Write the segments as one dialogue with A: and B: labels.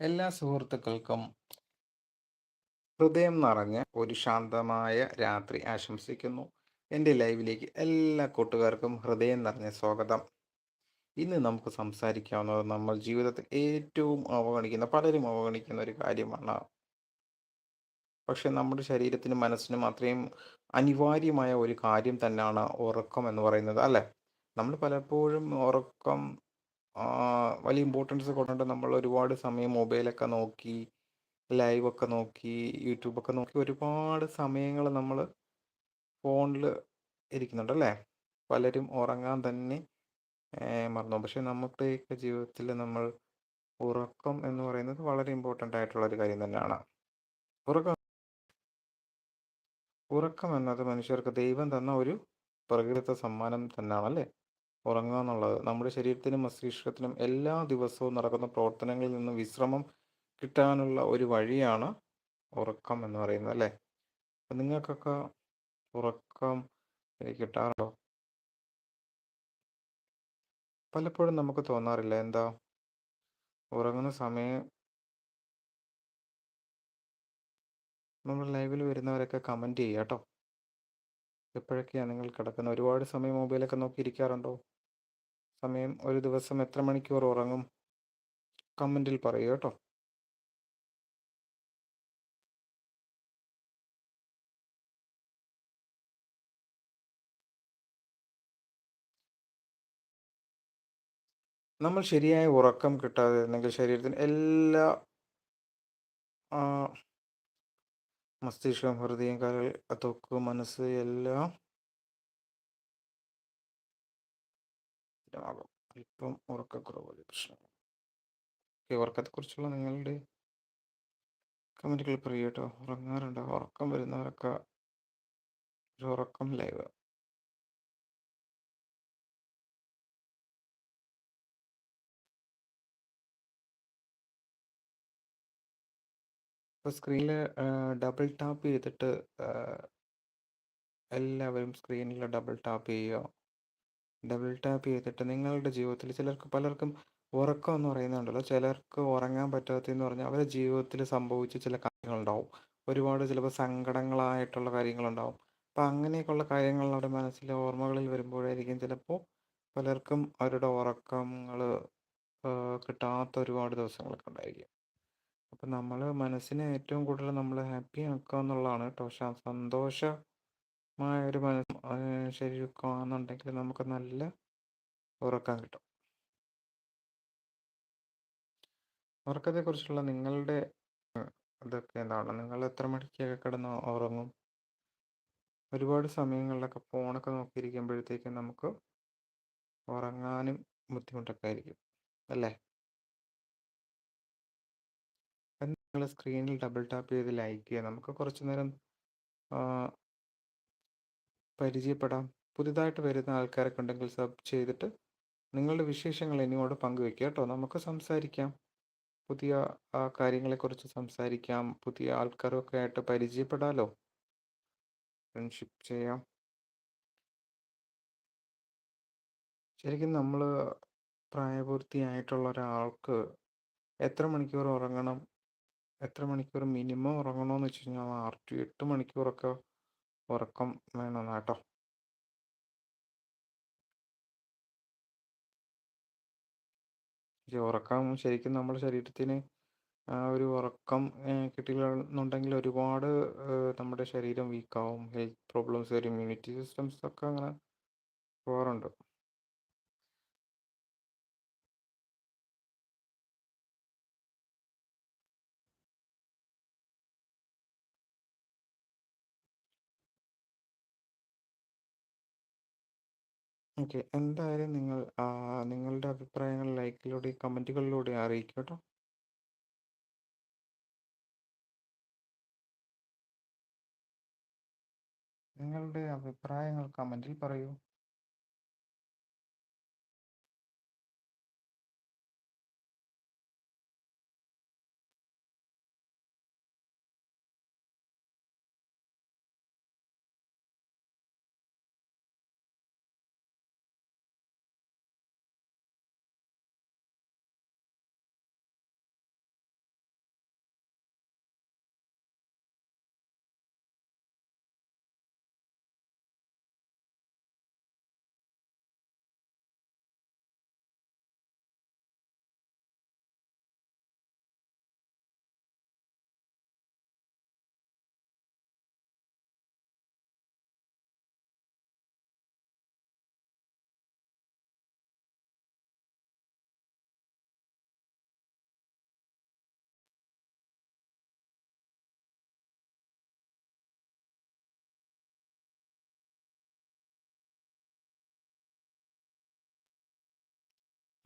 A: എല്ലാ സുഹൃത്തുക്കൾക്കും ഹൃദയം നിറഞ്ഞ ഒരു ശാന്തമായ രാത്രി ആശംസിക്കുന്നു. എന്റെ ലൈവിലേക്ക് എല്ലാ കൂട്ടുകാർക്കും ഹൃദയം നിറഞ്ഞ സ്വാഗതം. ഇന്ന് നമുക്ക് സംസാരിക്കാവുന്നത് നമ്മൾ ജീവിതത്തിൽ ഏറ്റവും അവഗണിക്കുന്ന പലരും അവഗണിക്കുന്ന ഒരു കാര്യമാണ്. പക്ഷെ നമ്മുടെ ശരീരത്തിനും മനസ്സിനും അത്രയും അനിവാര്യമായ ഒരു കാര്യം തന്നെയാണ് ഉറക്കം എന്ന് പറയുന്നത് അല്ലേ? നമ്മൾ പലപ്പോഴും ഉറക്കം വലിയ ഇമ്പോർട്ടൻസ് കൊടുത്തിട്ട് നമ്മൾ ഒരുപാട് സമയം മൊബൈലൊക്കെ നോക്കി ലൈവൊക്കെ നോക്കി യൂട്യൂബൊക്കെ നോക്കി ഒരുപാട് സമയങ്ങൾ നമ്മൾ ഫോണിൽ ഇരിക്കുന്നുണ്ട് അല്ലേ? പലരും ഉറങ്ങാൻ തന്നെ മറന്നു പോകും. പക്ഷെ നമ്മുടെയൊക്കെ ജീവിതത്തിൽ നമ്മൾ ഉറക്കം എന്ന് പറയുന്നത് വളരെ ഇമ്പോർട്ടന്റ് ആയിട്ടുള്ള ഒരു കാര്യം തന്നെയാണ്. ഉറക്കം ഉറക്കം എന്നത് മനുഷ്യർക്ക് ദൈവം തന്ന ഒരു പ്രകൃത സമ്മാനം തന്നെയാണ് അല്ലേ ഉറങ്ങുക എന്നുള്ളത് നമ്മുടെ ശരീരത്തിനും മസ്തിഷ്കത്തിനും എല്ലാ ദിവസവും നടക്കുന്ന പ്രവർത്തനങ്ങളിൽ നിന്ന് വിശ്രമം കിട്ടാനുള്ള ഒരു വഴിയാണ് ഉറക്കം എന്ന് പറയുന്നത് അല്ലേ? അപ്പം നിങ്ങൾക്കൊക്കെ ഉറക്കം കിട്ടാറുണ്ടോ? പലപ്പോഴും നമുക്ക് തോന്നാറില്ല എന്താ? ഉറങ്ങുന്ന സമയം നമ്മൾ ലൈവിൽ വരുന്നവരൊക്കെ കമന്റ് ചെയ്യുക കേട്ടോ. എപ്പോഴൊക്കെയാണ് നിങ്ങൾ കിടക്കുന്നത്? ഒരുപാട് സമയം മൊബൈലൊക്കെ നോക്കി ഇരിക്കാറുണ്ടോ? സമയം ഒരു ദിവസം എത്ര മണിക്കൂർ ഉറങ്ങും? കമന്റിൽ പറയൂ കേട്ടോ. നമ്മൾ ശരിയായ ഉറക്കം കിട്ടാതെ ഇരുന്നെങ്കിൽ ശരീരത്തിന് എല്ലാ മസ്തിഷ്കം ഹൃദയം കരൾ തൊക്ക് മനസ്സ് എല്ലാം ആകും അല്പം ഉറക്കക്കുറവ് ഒരു പ്രശ്നം. ഓക്കെ ഉറക്കത്തെക്കുറിച്ചുള്ള നിങ്ങളുടെ കമന്റുകൾ പറയൂ കേട്ടോ. ഉറങ്ങാറുണ്ടോ? ഉറക്കം വരുന്നവരൊക്കെ ഒരു ഉറക്കം ലൈവ്. ഇപ്പോൾ സ്ക്രീനിൽ ഡബിൾ ടാപ്പ് ചെയ്തിട്ട് എല്ലാവരും സ്ക്രീനിൽ ഡബിൾ ടാപ്പ് ചെയ്യുക. ഡബിൾ ടാപ്പ് ചെയ്തിട്ട് നിങ്ങളുടെ ജീവിതത്തിൽ ചിലർക്ക് പലർക്കും ഉറക്കം എന്ന് പറയുന്നുണ്ടല്ലോ. ചിലർക്ക് ഉറങ്ങാൻ പറ്റാത്തതെന്ന് പറഞ്ഞാൽ അവരുടെ ജീവിതത്തിൽ സംഭവിച്ച ചില കാര്യങ്ങളുണ്ടാവും. ഒരുപാട് ചിലപ്പോൾ സങ്കടങ്ങളായിട്ടുള്ള കാര്യങ്ങളുണ്ടാവും. അപ്പം അങ്ങനെയൊക്കെയുള്ള കാര്യങ്ങൾ അവരുടെ മനസ്സിലെ ഓർമ്മകളിൽ വരുമ്പോഴായിരിക്കും ചിലപ്പോൾ പലർക്കും അവരുടെ ഉറക്കങ്ങൾ കിട്ടാത്ത ഒരുപാട് ദിവസങ്ങളൊക്കെ ഉണ്ടായിരിക്കും. അപ്പം നമ്മൾ മനസ്സിനെ ഏറ്റവും കൂടുതൽ നമ്മൾ ഹാപ്പി ആക്കുക എന്നുള്ളതാണ് കേട്ടോ. പക്ഷെ സന്തോഷമായ ഒരു മനസ്സ് ആണെന്നുണ്ടെങ്കിൽ നമുക്ക് നല്ല ഉറക്കം കിട്ടും. ഉറക്കത്തെക്കുറിച്ചുള്ള നിങ്ങളുടെ ഉം, ഇതൊക്കെ എന്താണ്? നിങ്ങൾ എത്ര മണിക്കൊക്കെ കിടന്ന് ഉറങ്ങും? ഒരുപാട് സമയങ്ങളിലൊക്കെ ഫോണൊക്കെ നോക്കിയിരിക്കുമ്പോഴത്തേക്കും നമുക്ക് ഉറങ്ങാനും ബുദ്ധിമുട്ടൊക്കെ ആയിരിക്കും അല്ലേ? നിങ്ങൾ സ്ക്രീനിൽ ഡബിൾ ടാപ്പ് ചെയ്ത് ലൈക്ക് ചെയ്യുക. നമുക്ക് കുറച്ചു നേരം പരിചയപ്പെടാം. പുതിയതായിട്ട് വരുന്ന ആൾക്കാരൊക്കെ ഉണ്ടെങ്കിൽ സബ് ചെയ്തിട്ട് നിങ്ങളുടെ വിശേഷങ്ങൾ എന്നോട് പങ്കുവെക്കുക കേട്ടോ. നമുക്ക് സംസാരിക്കാം. പുതിയ കാര്യങ്ങളെക്കുറിച്ച് സംസാരിക്കാം. പുതിയ ആൾക്കാരൊക്കെ ആയിട്ട് പരിചയപ്പെടാലോ. ഫ്രണ്ട്ഷിപ്പ് ചെയ്യാം. ശരിക്കും നമ്മൾ പ്രായപൂർത്തിയായിട്ടുള്ള ഒരാൾക്ക് എത്ര മണിക്കൂർ ഉറങ്ങണം? എത്ര മണിക്കൂർ മിനിമം ഉറങ്ങണമെന്ന് വെച്ച് കഴിഞ്ഞാൽ ആറ് ടു എട്ട് മണിക്കൂറൊക്കെ ഉറക്കം വേണം കേട്ടോ ഉറക്കം ശരിക്കും നമ്മുടെ ശരീരത്തിന് ആ ഒരു ഉറക്കം കിട്ടിയില്ലെന്നുണ്ടെങ്കിൽ ഒരുപാട് നമ്മുടെ ശരീരം വീക്കാവും ഹെൽത്ത് പ്രോബ്ലംസ് വരും ഇമ്മ്യൂണിറ്റി സിസ്റ്റംസ് ഒക്കെ അങ്ങനെ പോകാറുണ്ട്. ഓക്കെ. എന്തായാലും നിങ്ങൾ നിങ്ങളുടെ അഭിപ്രായങ്ങൾ ലൈക്കിലൂടെ കമന്റുകളിലൂടെ അറിയിക്കൂ കേട്ടോ. നിങ്ങളുടെ അഭിപ്രായങ്ങൾ കമന്റിൽ പറയൂ.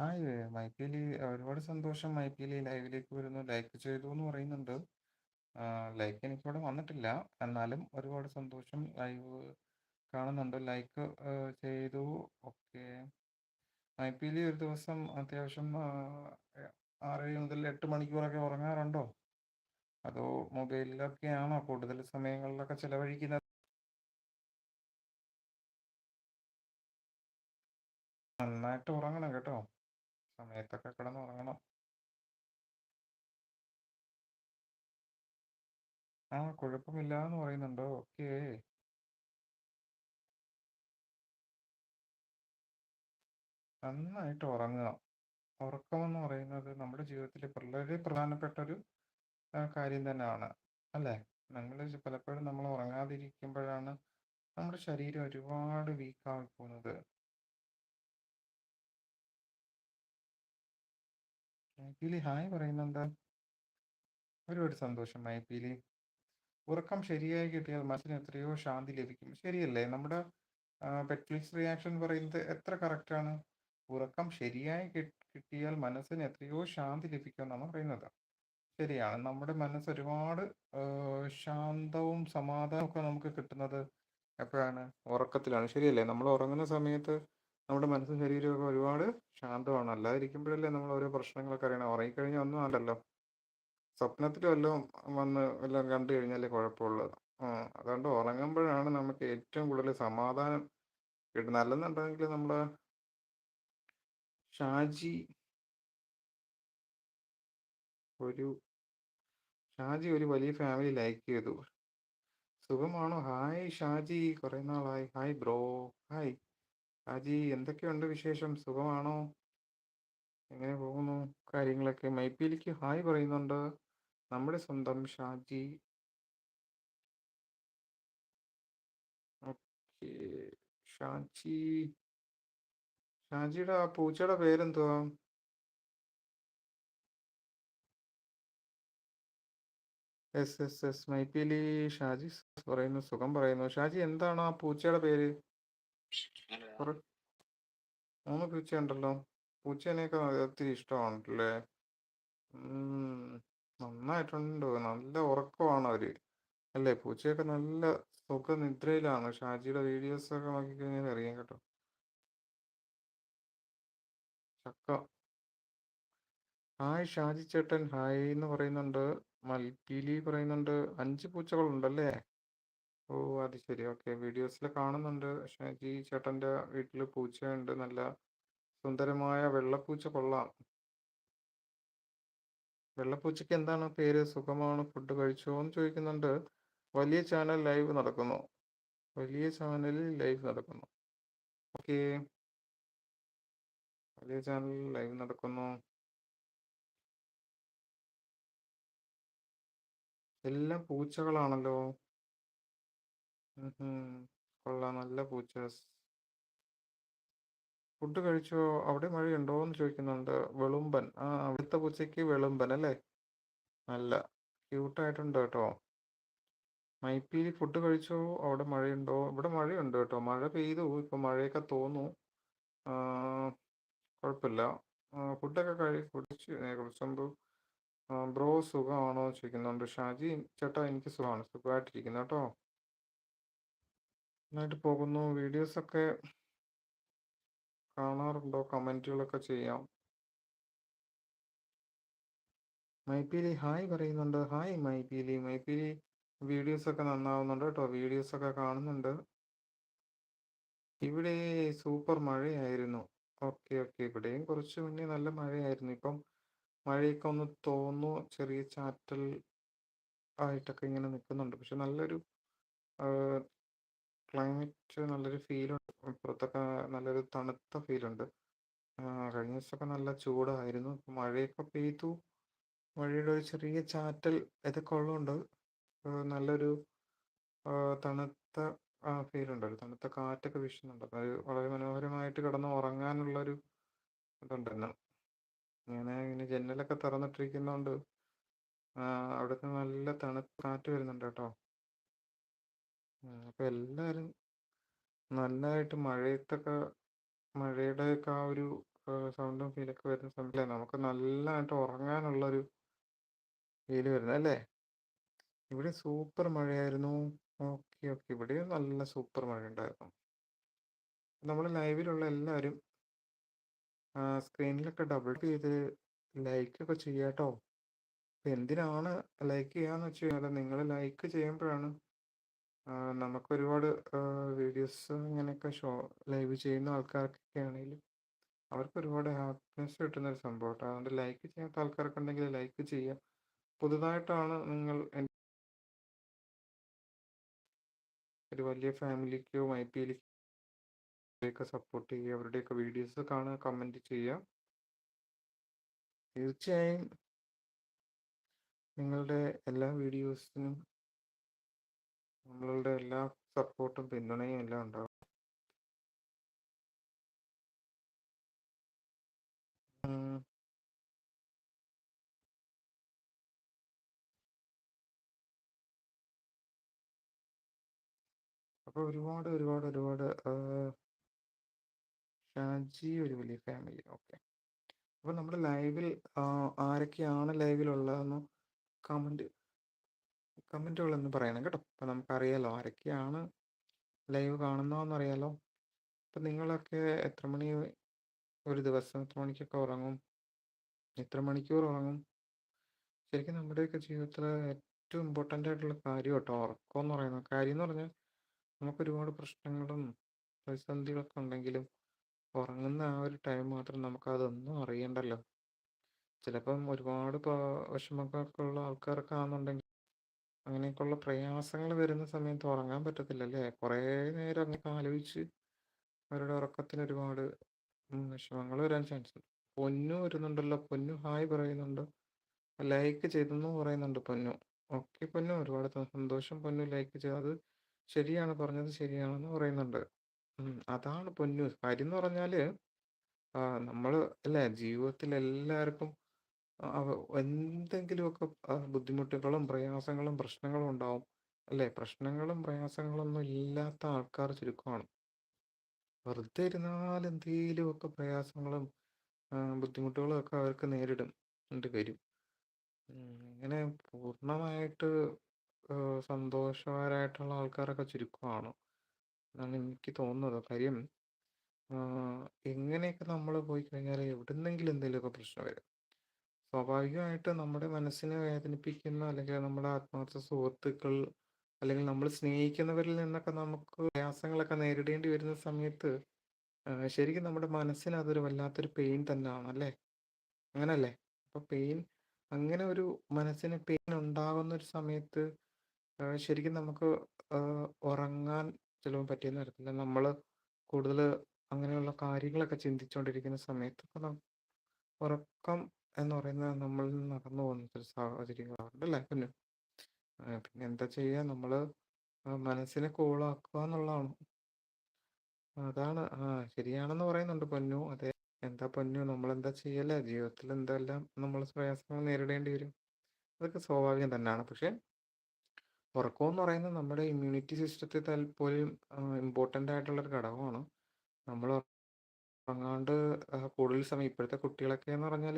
A: ഹായ് എൽ ഒരുപാട് സന്തോഷം മൈഥിലി ലൈവിലേക്ക് വരുന്നു. ലൈക്ക് ചെയ്തു എന്ന് പറയുന്നുണ്ട് ലൈക്ക് എനിക്കിവിടെ വന്നിട്ടില്ല. എന്നാലും ഒരുപാട് സന്തോഷം ലൈവ് കാണുന്നുണ്ട്. ലൈക്ക് ചെയ്തു. ഓക്കെ. മൈഥിലി ഒരു ദിവസം അത്യാവശ്യം ആറ് മുതൽ എട്ട് മണിക്കൂറൊക്കെ ഉറങ്ങാറുണ്ടോ? അതോ മൊബൈലിലൊക്കെയാണോ കൂടുതൽ സമയങ്ങളിലൊക്കെ ചിലവഴിക്കുന്നത്? നന്നായിട്ട് ഉറങ്ങണം കേട്ടോ. സമയത്തൊക്കെ കിടന്ന് ഉറങ്ങണം. ആ കുഴപ്പമില്ല എന്ന് പറയുന്നുണ്ടോ? ഓക്കേ. നന്നായിട്ട് ഉറങ്ങുക ഉറക്കമെന്ന് പറയുന്നത് നമ്മുടെ ജീവിതത്തിൽ വളരെ പ്രധാനപ്പെട്ട ഒരു കാര്യം തന്നെയാണ്. അല്ലേ? നമ്മൾ പലപ്പോഴും നമ്മൾ ഉറങ്ങാതിരിക്കുമ്പോഴാണ് നമ്മുടെ ശരീരം ഒരുപാട് വീക്കായി പോകുന്നത്. മൈപ്പീലി ഹായ് പറയുന്നുണ്ട്. ഒരുപാട് സന്തോഷം മൈപ്പീലി ഉറക്കം ശരിയായി കിട്ടിയാൽ മനസ്സിന് എത്രയോ ശാന്തി ലഭിക്കും. ശരിയല്ലേ? നമ്മുടെ പെറ്റ്ഫ്ലിക്സ് റിയാക്ഷൻ പറയുന്നത് എത്ര കറക്റ്റാണ് ഉറക്കം ശരിയായി കിട്ടിയാൽ മനസ്സിന് എത്രയോ ശാന്തി ലഭിക്കും എന്നാണ് പറയുന്നത്. ശരിയാണ്. നമ്മുടെ മനസ്സ് ഒരുപാട് ശാന്തവും സമാധാനവും ഒക്കെ നമുക്ക് കിട്ടുന്നത് എപ്പോഴാണ്? ഉറക്കത്തിലാണ്. ശരിയല്ലേ? നമ്മൾ ഉറങ്ങുന്ന സമയത്ത് നമ്മുടെ മനസ്സും ശരീരമൊക്കെ ഒരുപാട് ശാന്തമാണ്. അല്ലാതിരിക്കുമ്പോഴല്ലേ നമ്മൾ ഓരോ പ്രശ്നങ്ങളൊക്കെ അറിയണം. ഉറങ്ങിക്കഴിഞ്ഞാൽ ഒന്നും അല്ലല്ലോ സ്വപ്നത്തിൽ വല്ലതും വന്ന് വല്ലതും കണ്ടു കഴിഞ്ഞാലേ കുഴപ്പമുള്ളൂ. അതുകൊണ്ട് ഉറങ്ങുമ്പോഴാണ് നമുക്ക് ഏറ്റവും കൂടുതൽ സമാധാനം കിട്ടുന്നത്. അല്ലെന്നുണ്ടെങ്കിൽ നമ്മൾ ഷാജി ഒരു ഷാജി ഒരു വലിയ ഫാമിലി ലൈക്ക് ചെയ്തു. സുഖമാണോ? ഹായ് ഷാജി. കുറെ നാളായി. Hi bro. ഹായ്. ഷാജി എന്തൊക്കെയുണ്ട് വിശേഷം? സുഖമാണോ? എങ്ങനെ പോകുന്നു? കാര്യങ്ങളൊക്കെ. മൈപ്പിയിലേക്ക് ഹായ് പറയുന്നുണ്ട്. നമ്മുടെ സ്വന്തം ഷാജി. ഓക്കെ. ഷാജി. ഷാജിയുടെ ആ പൂച്ചയുടെ പേരെന്തുവാ? Yes yes yes. മൈപ്പിലി ഷാജി പറയുന്നു സുഖം പറയുന്നു. ഷാജി എന്താണ് ആ പൂച്ചയുടെ പേര്? മൂന്ന് പൂച്ച ഉണ്ടല്ലോ പൂച്ചേനെയൊക്കെ ഒത്തിരി ഇഷ്ടമാണല്ലേ? നന്നായിട്ടുണ്ട്. നല്ല ഉറക്കമാണ് അവർ. അല്ലേ പൂച്ചയൊക്കെ നല്ല സുഖനിദ്രയിലാണ്. ഷാജിയുടെ വീഡിയോസ് ഒക്കെ നോക്കിക്കഴിഞ്ഞാൽ അറിയാം കേട്ടോ. ചക്ക. ഹായ് ഷാജി ചേട്ടൻ. ഹായ് എന്ന് പറയുന്നുണ്ട്. മൽപ്പീലി പറയുന്നുണ്ട്. അഞ്ച് പൂച്ചകളുണ്ടല്ലേ? ഓ അത് ശരി. ഓക്കെ. വീഡിയോസിൽ കാണുന്നുണ്ട്. ഷാജി ചേട്ടന്റെ വീട്ടിൽ പൂച്ചയുണ്ട്. നല്ല സുന്ദരമായ വെള്ളപ്പൂച്ച കൊള്ളാം. വെള്ളപ്പൂച്ചയ്ക്ക് എന്താണ് പേര്? സുഖമാണ്? ഫുഡ് കഴിച്ചോ എന്ന് ചോദിക്കുന്നുണ്ട്. വലിയ ചാനൽ ലൈവ് നടക്കുന്നു. വലിയ ചാനലിൽ ലൈവ് നടക്കുന്നു. ഓക്കെ. വലിയ ചാനലിൽ ലൈവ് നടക്കുന്നു. എല്ലാം പൂച്ചകളാണല്ലോ. കൊള്ളാം. നല്ല പൂച്ച ഫുഡ് കഴിച്ചോ? അവിടെ മഴയുണ്ടോ എന്ന് ചോദിക്കുന്നുണ്ട്. വെളുമ്പൻ. ആ അവിടുത്തെ പൂച്ചയ്ക്ക് വെളുമ്പൻ അല്ലേ? നല്ല. ക്യൂട്ടായിട്ടുണ്ട് കേട്ടോ. മൈപ്പീലി ഫുഡ് കഴിച്ചോ? അവിടെ മഴയുണ്ടോ? ഇവിടെ മഴയുണ്ട് കേട്ടോ. മഴ പെയ്തു. ഇപ്പൊ മഴയൊക്കെ തോന്നു. കുഴപ്പമില്ല. ഫുഡൊക്കെ കഴി കുടിച്ച് കുറച്ച് മുമ്പ് ബ്രോ സുഖമാണോ ചോദിക്കുന്നുണ്ട്. ഷാജി ചേട്ടാ എനിക്ക് സുഖമാണ്. സുഖമായിട്ടിരിക്കുന്നു കേട്ടോ. നന്നായിട്ട് പോകുന്നു. വീഡിയോസൊക്കെ കാണാറുണ്ടോ? കമന്റുകളൊക്കെ ചെയ്യാം. മൈപ്പീലി ഹായ് പറയുന്നുണ്ട്. ഹായ് മൈപ്പീലി മൈപ്പീലി വീഡിയോസൊക്കെ നന്നാവുന്നുണ്ട് കേട്ടോ. വീഡിയോസൊക്കെ കാണുന്നുണ്ട്. ഇവിടെ സൂപ്പർ മഴയായിരുന്നു. Okay okay. ഇവിടെയും കുറച്ച് മുന്നേ നല്ല മഴയായിരുന്നു. ഇപ്പം മഴയൊക്കെ ഒന്ന് തോന്നു ചെറിയ ചാറ്റൽ ആയിട്ടൊക്കെ ഇങ്ങനെ നിൽക്കുന്നുണ്ട്. പക്ഷെ നല്ലൊരു ക്ലൈമറ്റ് നല്ലൊരു ഫീലുണ്ട് പുറത്തൊക്കെ നല്ലൊരു തണുത്ത ഫീലുണ്ട് കഴിഞ്ഞ ദിവസമൊക്കെ നല്ല ചൂടായിരുന്നു. മഴയൊക്കെ പെയ്തു. മഴയുടെ ഒരു ചെറിയ ചാറ്റൽ ഇതൊക്കെ ഉള്ളതുകൊണ്ട് നല്ലൊരു തണുത്ത ഫീലുണ്ട് ഒരു തണുത്ത കാറ്റൊക്കെ വീശുന്നുണ്ട്. അത് വളരെ മനോഹരമായിട്ട് കിടന്ന് ഉറങ്ങാനുള്ളൊരു ഇതുണ്ടെന്ന്. ഇങ്ങനെ ഇങ്ങനെ ജനലൊക്കെ തുറന്നിട്ടിരിക്കുന്നതുകൊണ്ട് അവിടുത്തെ നല്ല തണുത്ത കാറ്റ് വരുന്നുണ്ട് കേട്ടോ. അപ്പോൾ എല്ലാരും നന്നായിട്ട് മഴയത്തൊക്കെ മഴയുടെ ഒക്കെ ആ ഒരു സൗണ്ടും ഫീലൊക്കെ വരുന്ന സമയത്തല്ലേ നമുക്ക് നല്ലതായിട്ട് ഉറങ്ങാനുള്ളൊരു ഫീൽ വരുന്നത് അല്ലേ? ഇവിടെ സൂപ്പർ മഴയായിരുന്നു. ഓക്കെ ഓക്കെ ഇവിടെയും നല്ല സൂപ്പർ മഴ ഉണ്ടായിരുന്നു നമ്മൾ ലൈവിലുള്ള എല്ലാവരും സ്ക്രീനിലൊക്കെ ഡബിൾ ചെയ്ത് ലൈക്കൊക്കെ ചെയ്യാട്ടോ? അപ്പം എന്തിനാണ് ലൈക്ക് ചെയ്യാന്ന് വെച്ച് കഴിഞ്ഞാൽ നിങ്ങൾ ലൈക്ക് ചെയ്യുമ്പോഴാണ് നമുക്ക് ഒരുപാട് വീഡിയോസ് ഇങ്ങനെയൊക്കെ ഷോ ലൈവ് ചെയ്യുന്ന ആൾക്കാർക്കൊക്കെ ആണെങ്കിലും അവർക്ക് ഒരുപാട് ഹാപ്പിനെസ് കിട്ടുന്ന ഒരു സംഭവം അതുകൊണ്ട് ലൈക്ക് ചെയ്യാത്ത ആൾക്കാരൊക്കെ ഉണ്ടെങ്കിൽ ലൈക്ക് ചെയ്യുക പുതുതായിട്ടാണ് നിങ്ങൾ ഒരു വലിയ ഫാമിലിക്കോ ഐ പി എല്ലിലേക്ക് സപ്പോർട്ട് ചെയ്യുക. അവരുടെയൊക്കെ വീഡിയോസ് കാണുക കമന്റ് ചെയ്യുക. തീർച്ചയായും നിങ്ങളുടെ എല്ലാ വീഡിയോസിനും നമ്മളുടെ എല്ലാ സപ്പോർട്ടും പിന്തുണയും എല്ലാം ഉണ്ടാവും. അപ്പോൾ ഒരുപാട് ഒരുപാട് ഒരുപാട് ഷാജി ഒരു വലിയ ഫാമിലി ഓക്കെ അപ്പോൾ നമ്മുടെ ലൈവിൽ ആരൊക്കെയാണ് ലൈവിലുള്ളതെന്ന് കമന്റ് കമന്റുകളൊന്ന് പറയണം കേട്ടോ. നമുക്ക് നമുക്കറിയാലോ ആരൊക്കെയാണ് ലൈവ് കാണുന്നതെന്ന് അറിയാലോ അപ്പോൾ നിങ്ങളൊക്കെ എത്ര മണി ഒരു ദിവസം എത്ര മണിക്കൊക്കെ ഉറങ്ങും? എത്ര മണിക്കൂർ ഉറങ്ങും? ശരിക്കും നമ്മുടെയൊക്കെ ജീവിതത്തിൽ ഏറ്റവും ഇമ്പോർട്ടന്റ് ആയിട്ടുള്ള കാര്യം കേട്ടോ ഉറക്കം എന്ന് പറയുന്നത്. കാര്യം എന്ന് പറഞ്ഞാൽ നമുക്ക് ഒരുപാട് പ്രശ്നങ്ങളും പ്രതിസന്ധികളൊക്കെ ഉണ്ടെങ്കിലും ഉറങ്ങുന്ന ആ ഒരു ടൈം മാത്രം നമുക്കതൊന്നും അറിയണ്ടല്ലോ. ചിലപ്പം ഒരുപാട് വിഷമങ്ങളൊക്കെ ഉള്ള ആൾക്കാരൊക്കെ ആണെന്നുണ്ടെങ്കിൽ അങ്ങനെയൊക്കെയുള്ള പ്രയാസങ്ങൾ വരുന്ന സമയത്ത് ഉറങ്ങാൻ പറ്റത്തില്ല അല്ലേ കുറേ നേരം അങ്ങനെ ആലോചിച്ച് അവരുടെ ഉറക്കത്തിന് ഒരുപാട് വിഷമങ്ങൾ വരാൻ ചാൻസ് ഉണ്ട്. പൊന്നു വരുന്നുണ്ടല്ലോ പൊന്നു ഹായ് പറയുന്നുണ്ട്. ലൈക്ക് ചെയ്തെന്ന് പറയുന്നുണ്ട് പൊന്നു. ഓക്കെ പൊന്നു ഒരുപാട് സന്തോഷം പൊന്നു ലൈക്ക് ചെയ്തു. അത് ശരിയാണ് പറഞ്ഞത് ശരിയാണെന്ന് പറയുന്നുണ്ട്. അതാണ് പൊന്നു. കാര്യം എന്ന് പറഞ്ഞാൽ നമ്മൾ അല്ലേ ജീവിതത്തിൽ എല്ലാവർക്കും എന്തെങ്കിലുമൊക്കെ ബുദ്ധിമുട്ടുകളും പ്രയാസങ്ങളും പ്രശ്നങ്ങളും ഉണ്ടാവും. അല്ലേ? പ്രശ്നങ്ങളും പ്രയാസങ്ങളൊന്നും ഇല്ലാത്ത ആൾക്കാർ ചുരുക്കമാണ്. വെറുതെ ഇരുന്നാൽ എന്തെങ്കിലുമൊക്കെ പ്രയാസങ്ങളും ബുദ്ധിമുട്ടുകളും ഒക്കെ അവർക്ക് നേരിടും. ഉണ്ട് വരും. ഇങ്ങനെ പൂർണമായിട്ട് സന്തോഷവാരായിട്ടുള്ള ആൾക്കാരൊക്കെ ചുരുക്കമാണ്. എന്നാണ് എനിക്ക് തോന്നുന്നത്. കാര്യം എങ്ങനെയൊക്കെ നമ്മൾ പോയി കഴിഞ്ഞാൽ എവിടുന്നെങ്കിലും എന്തെങ്കിലുമൊക്കെ പ്രശ്നം വരും. സ്വാഭാവികമായിട്ട് നമ്മുടെ മനസ്സിനെ വേദനിപ്പിക്കുന്ന അല്ലെങ്കിൽ നമ്മുടെ ആത്മാർത്ഥ സുഹൃത്തുക്കൾ അല്ലെങ്കിൽ നമ്മൾ സ്നേഹിക്കുന്നവരിൽ നിന്നൊക്കെ നമുക്ക് പ്രയാസങ്ങളൊക്കെ നേരിടേണ്ടി വരുന്ന സമയത്ത് ശരിക്കും നമ്മുടെ മനസ്സിന് അതൊരു വല്ലാത്തൊരു പെയിൻ തന്നെയാണ് അല്ലേ? അങ്ങനല്ലേ? അപ്പൊ പെയിൻ അങ്ങനെ ഒരു മനസ്സിന് പെയിൻ ഉണ്ടാകുന്ന ഒരു സമയത്ത് ശരിക്കും നമുക്ക് ഉറങ്ങാൻ ചിലപ്പോൾ പറ്റിയെന്ന് വരത്തില്ല. നമ്മൾ കൂടുതൽ അങ്ങനെയുള്ള കാര്യങ്ങളൊക്കെ ചിന്തിച്ചുകൊണ്ടിരിക്കുന്ന സമയത്ത് ഉറക്കം എന്ന് പറയുന്നത് നമ്മൾ നടന്നു പോകുന്ന ഒരു സാഹചര്യങ്ങളുണ്ട് അല്ലേ? പിന്നെ പിന്നെ എന്താ ചെയ്യുക? നമ്മൾ മനസ്സിനെ കൂളാക്കുക എന്നുള്ളതാണ്. അതാണ് ആ ശരിയാണെന്ന് പറയുന്നുണ്ട് പൊന്നു. അതെ എന്താ പൊന്നു? നമ്മൾ എന്താ ചെയ്യല്ലേ? ജീവിതത്തിൽ എന്തെല്ലാം നമ്മൾ പ്രയാസങ്ങൾ നേരിടേണ്ടി വരും? അതൊക്കെ സ്വാഭാവികം തന്നെയാണ്. പക്ഷെ ഉറക്കം എന്ന് പറയുന്നത് നമ്മുടെ ഇമ്മ്യൂണിറ്റി സിസ്റ്റത്തിൽ പോലും ഇമ്പോർട്ടന്റ് ആയിട്ടുള്ള ഒരു ഘടകമാണ്. നമ്മൾ ഉറങ്ങാണ്ട് കൂടുതൽ സമയം ഇപ്പോഴത്തെ കുട്ടികളൊക്കെ എന്ന് പറഞ്ഞാൽ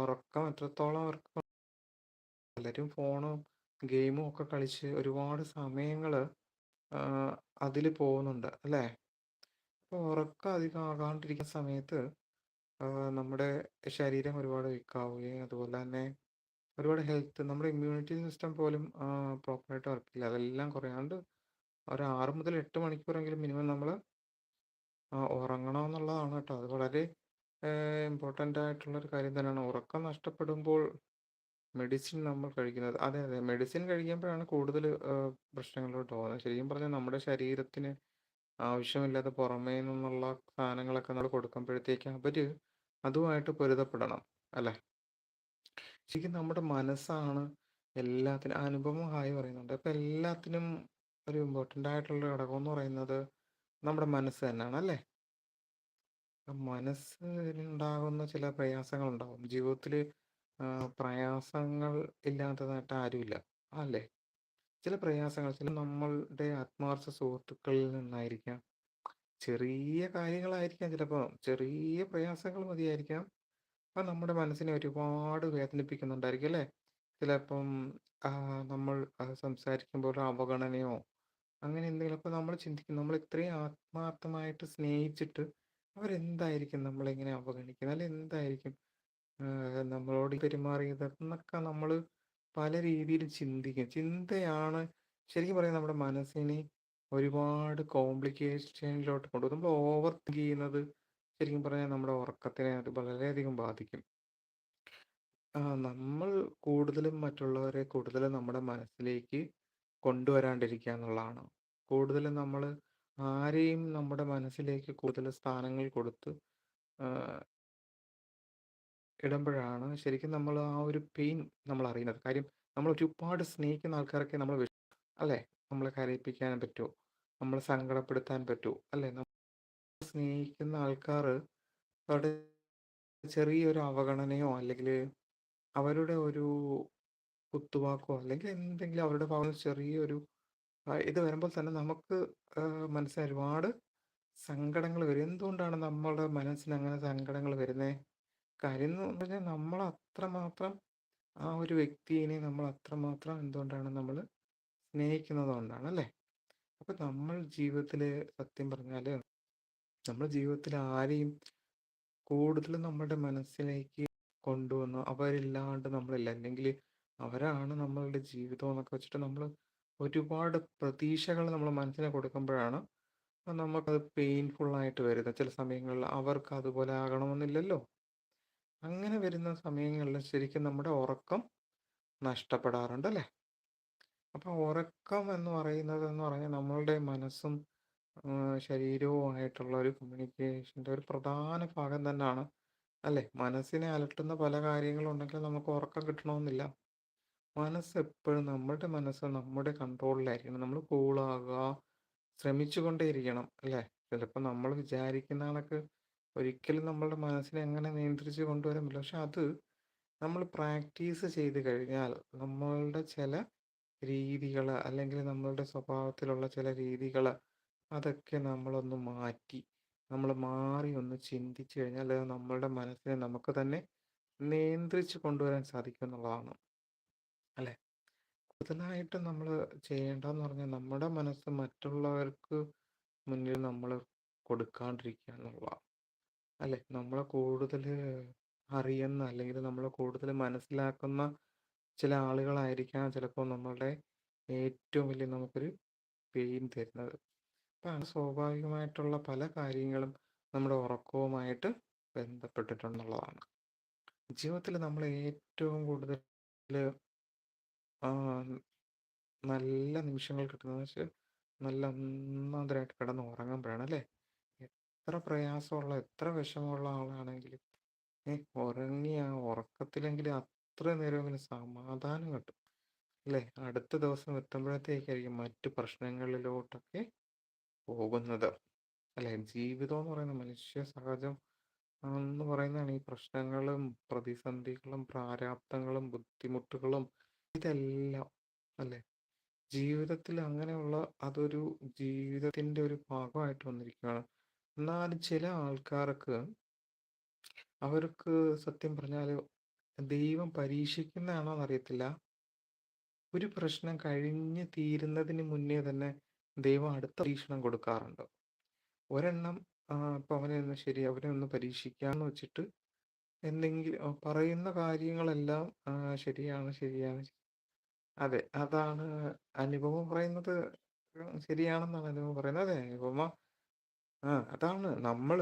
A: ഉറക്കം എത്രത്തോളം അവർക്ക് പലരും ഫോണും ഗെയിമും ഒക്കെ കളിച്ച് ഒരുപാട് സമയങ്ങൾ അതിൽ പോകുന്നുണ്ട് അല്ലേ? അപ്പോൾ ഉറക്കം അധികം ആകാണ്ടിരിക്കുന്ന സമയത്ത് നമ്മുടെ ശരീരം ഒരുപാട് വീക്കാവുകയും അതുപോലെ തന്നെ ഒരുപാട് ഹെൽത്ത് നമ്മുടെ ഇമ്മ്യൂണിറ്റി സിസ്റ്റം പോലും പ്രോപ്പറായിട്ട് വർക്ക് ചെയ്യില്ല അതെല്ലാം കുറയാണ്ട് ഒരു ആറ് മുതൽ എട്ട് മണിക്കൂറെങ്കിലും മിനിമം നമ്മൾ ഉറങ്ങണമെന്നുള്ളതാണ് കേട്ടോ. അത് വളരെ ഇമ്പോർട്ടന്റ് ആയിട്ടുള്ളൊരു കാര്യം തന്നെയാണ്. ഉറക്കം നഷ്ടപ്പെടുമ്പോൾ മെഡിസിൻ നമ്മൾ കഴിക്കുന്നത്. അതെ അതെ. മെഡിസിൻ കഴിക്കുമ്പോഴാണ് കൂടുതൽ പ്രശ്നങ്ങളിലോട്ട് പോകുന്നത് ശരിക്കും പറഞ്ഞാൽ നമ്മുടെ ശരീരത്തിന് ആവശ്യമില്ലാതെ പുറമേ നിന്നുള്ള സാധനങ്ങളൊക്കെ നമ്മൾ കൊടുക്കുമ്പോഴത്തേക്ക് അവർ അതുമായിട്ട് പൊരുത്തപ്പെടണം അല്ലേ? ശരിക്കും നമ്മുടെ മനസ്സാണ് എല്ലാത്തിനും അനുഭവം ഹായ് പറയുന്നുണ്ട്. അപ്പം എല്ലാത്തിനും ഒരു ഇമ്പോർട്ടന്റ് ആയിട്ടുള്ള ഘടകം എന്ന് പറയുന്നത് നമ്മുടെ മനസ്സ് തന്നെയാണ് അല്ലേ? മനസ്സിനുണ്ടാകുന്ന ചില പ്രയാസങ്ങൾ ഉണ്ടാവും ജീവിതത്തിൽ പ്രയാസങ്ങൾ ഇല്ലാത്തതായിട്ട് ആരുമില്ല അല്ലേ? ചില പ്രയാസങ്ങൾ ചില നമ്മളുടെ ആത്മാർത്ഥ സുഹൃത്തുക്കളിൽ നിന്നായിരിക്കാം ചെറിയ കാര്യങ്ങളായിരിക്കാം ചിലപ്പോൾ ചെറിയ പ്രയാസങ്ങൾ മതിയായിരിക്കാം. അത് നമ്മുടെ മനസ്സിനെ ഒരുപാട് വേദനിപ്പിക്കുന്നുണ്ടായിരിക്കും അല്ലേ? ചിലപ്പം നമ്മൾ സംസാരിക്കുമ്പോൾ അവഗണനയോ അങ്ങനെ എന്തെങ്കിലുമൊക്കെ നമ്മൾ ചിന്തിക്കും. നമ്മൾ ഇത്രയും ആത്മാർത്ഥമായിട്ട് സ്നേഹിച്ചിട്ട് അവരെന്തായിരിക്കും നമ്മളിങ്ങനെ അവഗണിക്കുന്നത്? അല്ലെ എന്തായിരിക്കും നമ്മളോട് പെരുമാറിയത്? എന്നൊക്കെ നമ്മൾ പല രീതിയിൽ ചിന്തിക്കും. ചിന്തയാണ് ശരിക്കും പറയാം നമ്മുടെ മനസ്സിനെ ഒരുപാട് കോംപ്ലിക്കേഷനിലോട്ട് കൊണ്ടുപോകും. നമ്മൾ ഓവർ തിങ്ക് ചെയ്യുന്നത് ശരിക്കും പറഞ്ഞാൽ നമ്മുടെ ഉറക്കത്തിനെ അത് വളരെയധികം ബാധിക്കും. നമ്മൾ കൂടുതലും മറ്റുള്ളവരെ കൂടുതലും നമ്മുടെ മനസ്സിലേക്ക് കൊണ്ടുവരാണ്ടിരിക്കുക എന്നുള്ളതാണ്. കൂടുതലും നമ്മൾ ആരെയും നമ്മുടെ മനസ്സിലേക്ക് കൂടുതൽ സ്ഥാനങ്ങൾ കൊടുത്ത് ആ, ഇടുമ്പോഴാണ് ശരിക്കും നമ്മൾ ആ ഒരു പെയിൻ നമ്മൾ അറിയുന്നത്. കാര്യം നമ്മൾ ഒരുപാട് സ്നേഹിക്കുന്ന ആൾക്കാരൊക്കെ നമ്മൾ അല്ലേ? നമ്മളെ കരയിപ്പിക്കാൻ പറ്റുമോ നമ്മളെ സങ്കടപ്പെടുത്താൻ പറ്റുമോ അല്ലേ? നമ്മൾ സ്നേഹിക്കുന്ന ആൾക്കാർ അവിടെ ചെറിയൊരു അവഗണനയോ അല്ലെങ്കിൽ അവരുടെ ഒരു കുത്തുവാക്കോ അല്ലെങ്കിൽ എന്തെങ്കിലും അവരുടെ ഭാഗത്ത് ചെറിയൊരു ഇത് വരുമ്പോൾ തന്നെ നമുക്ക് മനസ്സിന് ഒരുപാട് സങ്കടങ്ങൾ വരും. എന്തുകൊണ്ടാണ് നമ്മുടെ മനസ്സിന് അങ്ങനെ സങ്കടങ്ങൾ വരുന്നത് കാര്യം എന്ന് പറഞ്ഞാൽ നമ്മൾ അത്രമാത്രം ആ ഒരു വ്യക്തിയെ നമ്മൾ അത്രമാത്രം എന്തുകൊണ്ടാണ് നമ്മൾ സ്നേഹിക്കുന്നത് കൊണ്ടാണ് അല്ലേ? അപ്പൊ നമ്മൾ ജീവിതത്തിൽ സത്യം പറഞ്ഞാൽ നമ്മൾ ജീവിതത്തിൽ ആരെയും കൂടുതൽ നമ്മുടെ മനസ്സിലേക്ക് കൊണ്ടുവന്നു അവരില്ലാണ്ട് നമ്മളില്ല. അല്ലെങ്കിൽ അവരാണ് നമ്മളുടെ ജീവിതം എന്നൊക്കെ വെച്ചിട്ട് നമ്മൾ ഒരുപാട് പ്രതീക്ഷകൾ നമ്മൾ മനസ്സിനെ കൊടുക്കുമ്പോഴാണ് നമുക്കത് പെയിൻഫുൾ ആയിട്ട് വരുന്നത്. ചില സമയങ്ങളിൽ അവർക്ക് അതുപോലെ ആകണമെന്നില്ലല്ലോ. അങ്ങനെ വരുന്ന സമയങ്ങളിൽ ശരിക്കും നമ്മുടെ ഉറക്കം നഷ്ടപ്പെടാറുണ്ട് അല്ലേ? അപ്പോൾ ഉറക്കം എന്ന് പറയുന്നത് എന്ന് പറഞ്ഞാൽ നമ്മളുടെ മനസ്സും ശരീരവും ആയിട്ടുള്ള ഒരു കമ്മ്യൂണിക്കേഷന്റെ ഒരു പ്രധാന ഭാഗം തന്നെയാണ് അല്ലേ? മനസ്സിനെ അലട്ടുന്ന പല കാര്യങ്ങളും ഉണ്ടെങ്കിൽ നമുക്ക് ഉറക്കം കിട്ടണമെന്നില്ല. മനസ്സ് എപ്പോഴും നമ്മുടെ മനസ്സ് നമ്മുടെ കൺട്രോളിലായിരിക്കണം നമ്മൾ കൂളാകുക ശ്രമിച്ചുകൊണ്ടേയിരിക്കണം അല്ലേ? ചിലപ്പോൾ നമ്മൾ വിചാരിക്കുന്ന കണക്ക് ഒരിക്കലും നമ്മളുടെ മനസ്സിനെ എങ്ങനെ നിയന്ത്രിച്ച് കൊണ്ടുവരാൻ പറ്റില്ല പക്ഷെ അത് നമ്മൾ പ്രാക്ടീസ് ചെയ്ത് കഴിഞ്ഞാൽ നമ്മളുടെ ചില രീതികൾ അല്ലെങ്കിൽ നമ്മളുടെ സ്വഭാവത്തിലുള്ള ചില രീതികൾ അതൊക്കെ നമ്മളൊന്ന് മാറ്റി നമ്മൾ മാറി ഒന്ന് ചിന്തിച്ചു കഴിഞ്ഞാൽ നമ്മളുടെ മനസ്സിനെ നമുക്ക് തന്നെ നിയന്ത്രിച്ച് കൊണ്ടുവരാൻ സാധിക്കും എന്നുള്ളതാണ്. അല്ലേ? കൂടുതലായിട്ട് നമ്മൾ ചെയ്യേണ്ടതെന്ന് പറഞ്ഞാൽ നമ്മുടെ മനസ്സ് മറ്റുള്ളവർക്ക് മുന്നിൽ നമ്മൾ കൊടുക്കാണ്ടിരിക്കുക എന്നുള്ളതാണ്. അല്ലെ? നമ്മളെ കൂടുതൽ അറിയുന്ന അല്ലെങ്കിൽ നമ്മളെ കൂടുതൽ മനസ്സിലാക്കുന്ന ചില ആളുകളായിരിക്കാം ചിലപ്പോൾ നമ്മളുടെ ഏറ്റവും വലിയ നമുക്കൊരു പെയിൻ തരുന്നത്. അപ്പം സ്വാഭാവികമായിട്ടുള്ള പല കാര്യങ്ങളും നമ്മുടെ ഉറക്കവുമായിട്ട് ബന്ധപ്പെട്ടിട്ടുണ്ടെന്നുള്ളതാണ്. ജീവിതത്തിൽ നമ്മൾ ഏറ്റവും കൂടുതൽ ആ, നല്ല നിമിഷങ്ങൾ കിട്ടുന്നത് വെച്ചാൽ നല്ല ഉറങ്ങുമ്പോഴാണ് അല്ലേ? എത്ര പ്രയാസമുള്ള എത്ര വിഷമമുള്ള ആളാണെങ്കിലും ഏ ഉറങ്ങി ആ ഉറക്കത്തിലെങ്കിലും അത്ര നേരമെങ്കിലും സമാധാനം കിട്ടും അല്ലേ? അടുത്ത ദിവസം എത്തുമ്പോഴത്തേക്കായിരിക്കും മറ്റ് പ്രശ്നങ്ങളിലോട്ടൊക്കെ പോകുന്നത് അല്ലേ? ജീവിതം എന്ന് പറയുന്ന മനുഷ്യ സഹജം എന്ന് പറയുന്നതാണ് ഈ പ്രശ്നങ്ങളും പ്രതിസന്ധികളും പ്രാരാബ്ദങ്ങളും ബുദ്ധിമുട്ടുകളും ഇതെല്ലാം അല്ലേ? ജീവിതത്തിൽ അങ്ങനെയുള്ള അതൊരു ജീവിതത്തിന്റെ ഒരു ഭാഗമായിട്ട് വന്നിരിക്കുകയാണ്. എന്നാൽ ചില ആൾക്കാർക്ക് അവർക്ക് സത്യം പറഞ്ഞാൽ ദൈവം പരീക്ഷിക്കുന്നതാണോ എന്നറിയത്തില്ല. ഒരു പ്രശ്നം കഴിഞ്ഞ് തീരുന്നതിന് മുന്നേ തന്നെ ദൈവം അടുത്ത പരീക്ഷണം കൊടുക്കാറുണ്ട്. ഒരെണ്ണം ഇപ്പം അവനെ ഒന്ന് ശരി അവനെ ഒന്ന് പരീക്ഷിക്കാമെന്ന് വെച്ചിട്ട് എന്തെങ്കിലും പറയുന്ന കാര്യങ്ങളെല്ലാം ശരിയാണ് ശരിയാണ് അതെ അതാണ് അനുപമ പറയുന്നത് ശരിയാണെന്നാണ് അനുപമ പറയുന്നത്. അതെ അനുപമ ആ അതാണ്. നമ്മൾ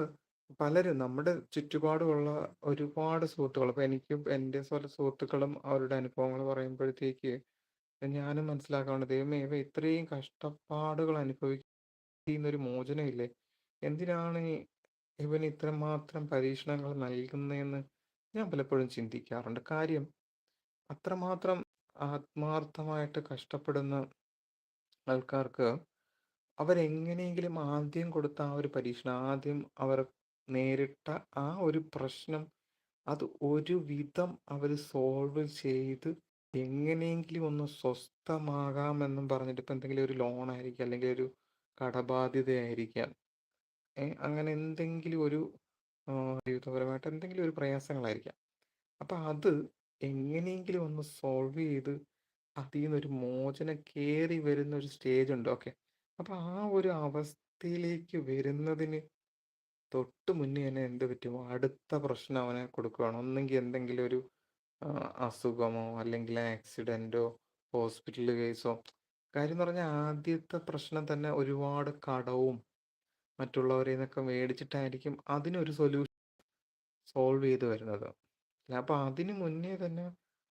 A: പലരും നമ്മുടെ ചുറ്റുപാടുമുള്ള ഒരുപാട് സുഹൃത്തുക്കൾ അപ്പൊ എനിക്കും എന്റെ പല സുഹൃത്തുക്കളും അവരുടെ അനുഭവങ്ങൾ പറയുമ്പോഴത്തേക്ക് ഞാനും മനസ്സിലാക്കാറുണ്ട് ദൈവമേ ഇവ ഇത്രയും കഷ്ടപ്പാടുകൾ അനുഭവിക്കുന്ന ഒരു മോചനമില്ലേ? എന്തിനാണ് ഇവന് ഇത്രമാത്രം പരീക്ഷണങ്ങൾ നൽകുന്നതെന്ന്? ഞാൻ പലപ്പോഴും ചിന്തിക്കാറുണ്ട്. കാര്യം അത്രമാത്രം ആത്മാർത്ഥമായിട്ട് കഷ്ടപ്പെടുന്ന ആൾക്കാർക്ക് അവരെങ്ങനെയെങ്കിലും ആദ്യം കൊടുത്ത ആ ഒരു പരീക്ഷണം ആദ്യം അവർ നേരിട്ട ആ ഒരു പ്രശ്നം അത് ഒരു വിധം അവർ സോൾവ് ചെയ്ത് എങ്ങനെയെങ്കിലും ഒന്ന് സ്വസ്ഥമാകാമെന്നും പറഞ്ഞിട്ട് ഇപ്പം എന്തെങ്കിലും ഒരു ലോൺ ആയിരിക്കാം അല്ലെങ്കിൽ ഒരു കടബാധ്യതയായിരിക്കാം അങ്ങനെ എന്തെങ്കിലും ഒരു ജീവിതപരമായിട്ട് എന്തെങ്കിലും ഒരു പ്രയാസങ്ങളായിരിക്കാം. അപ്പം അത് എങ്ങനെയെങ്കിലും ഒന്ന് സോൾവ് ചെയ്ത് അതിൽ നിന്നൊരു മോചനം കയറി വരുന്ന ഒരു സ്റ്റേജ് ഉണ്ട്. ഓക്കെ. അപ്പൊ ആ ഒരു അവസ്ഥയിലേക്ക് വരുന്നതിന് തൊട്ട് മുന്നേ തന്നെ എന്ത് പറ്റും? അടുത്ത പ്രശ്നം അവനെ കൊടുക്കുകയാണ്. ഒന്നെങ്കിൽ എന്തെങ്കിലും ഒരു അസുഖമോ അല്ലെങ്കിൽ ആക്സിഡന്റോ ഹോസ്പിറ്റൽ കേസോ കാര്യം എന്ന് പറഞ്ഞാൽ ആദ്യത്തെ പ്രശ്നം തന്നെ ഒരുപാട് കടവും മറ്റുള്ളവരെ നിന്നൊക്കെ മേടിച്ചിട്ടായിരിക്കും അതിനൊരു സൊല്യൂഷൻ സോൾവ് ചെയ്ത് വരുന്നത്. അപ്പൊ അതിനു മുന്നേ തന്നെ